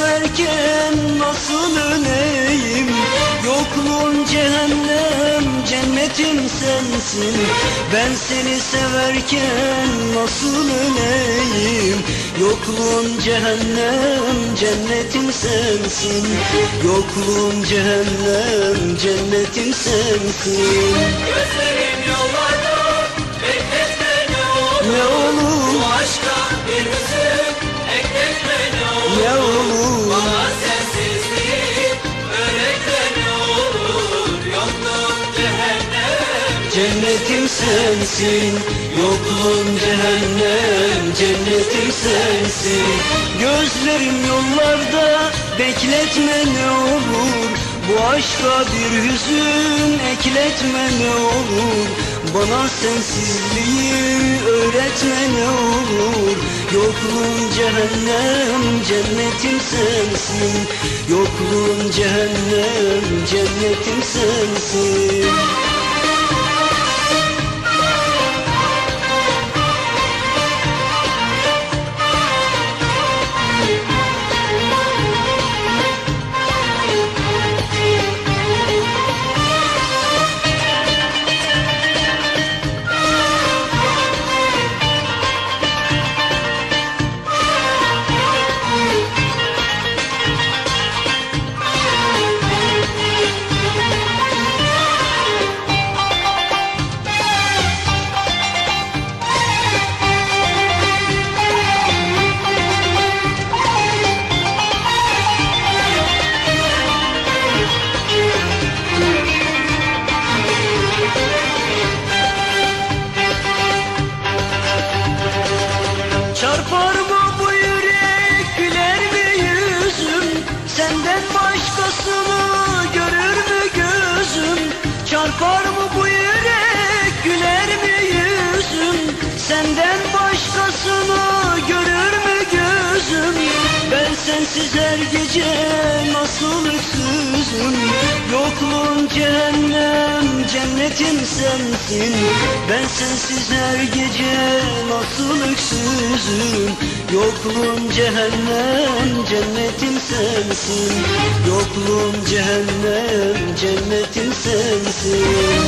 varken nasıl öleyim? Yokluğun cehennem cennetim sensin. Ben seni severken nasıl öleyim? Yokluğun cehennem cennetim sensin. Yokluğun cehennem cennetim sensin. Gözlerim yollarda olur ne olur Bana sensizliği öğretme ne olur Yokluğun cehennem Cennetim sensin Yokluğun cehennem. Cennetim sensin. Gözlerim yollarda Bekletme ne olur. Bu aşka bir hüzün Ekletme ne olur Bana sensizliği öğretme olur. Yokluğun cehennem Cennetim sensin. Yokluğun cehennem Cennetim sensin gece nasıl öksüzüm Yokluğun cehennem cennetim sensin. Ben sensiz her gece nasıl öksüzüm Yokluğun cehennem cennetim sensin. Yokluğun cehennem cennetim sensin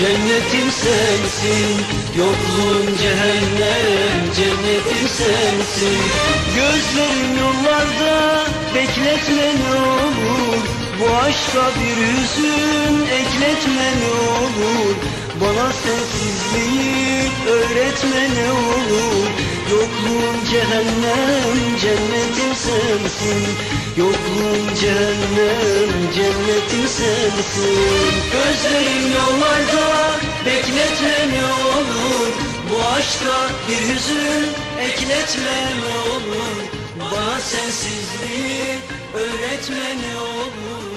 Cennetim sensin Yokluğun cehennem. Cennetim sensin. Gözlerim yollarda Bekletme ne olur. Bu aşka bir hüzün Ekletme ne olur. Bana sensizliği öğretme ne olur. Yokluğun cehennem Cennetim sensin. Yokluğun cehennem Cennetim sensin. Gözlerim yollarda aşka bir hüzün Ekletme ne olur. Bana sensizliği öğretme ne olur